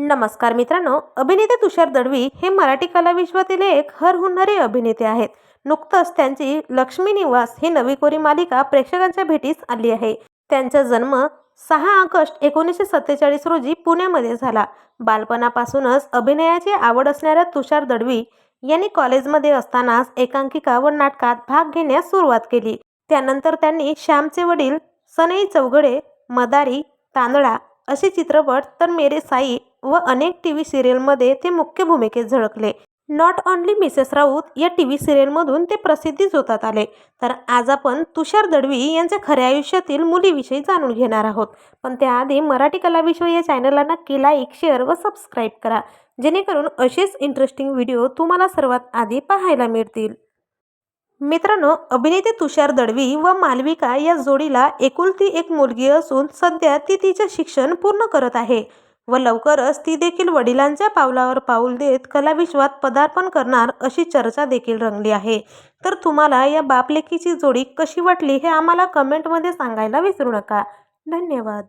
नमस्कार मित्रांनो अभिनेते तुषार दळवी हे मराठी कलाविश्वातील एक हरहुन्नरी अभिनेते आहेत. नुकतंच त्यांची लक्ष्मी निवास ही नवी कोरी मालिका प्रेक्षकांच्या भेटीस आली आहे. त्यांचा जन्म सहा ऑगस्ट एकोणीसशे सत्तेचाळीस रोजी पुण्यामध्ये झाला. बालपणापासूनच अभिनयाची आवड असणाऱ्या तुषार दळवी यांनी कॉलेजमध्ये असतानाच एकांकिका व नाटकात भाग घेण्यास सुरुवात केली. त्यानंतर त्यांनी श्यामचे वडील सनई चौघडे मदारी तांदळा असे चित्रपट तर मेरे साई व अनेक टी व्ही सिरियलमध्ये ते मुख्य भूमिकेत झळकले. नॉट ऑनली मिसेस राऊत या टी व्ही सिरियलमधून ते प्रसिद्धी होतात आले. तर आज आपण तुषार दडवी यांच्या खऱ्या आयुष्यातील मुलीविषयी जाणून घेणार आहोत. पण त्याआधी मराठी कलाविश्व या चॅनलला नक्की लाईक शेअर व सबस्क्राईब करा. जेणेकरून असेच इंटरेस्टिंग व्हिडिओ तुम्हाला सर्वात आधी पाहायला मिळतील. मित्रांनो अभिनेते तुषार दळवी व मालविका या जोडीला एकुलती एक मुलगी असून सध्या ती तिचे शिक्षण पूर्ण करत आहे. व लवकरच ती देखील वडिलांच्या पावलावर पाऊल देत कलाविश्वात पदार्पण करणार अशी चर्चा देखील रंगली आहे. तर तुम्हाला या बापलेकीची जोडी कशी वाटली हे आम्हाला कमेंटमध्ये सांगायला विसरू नका. धन्यवाद.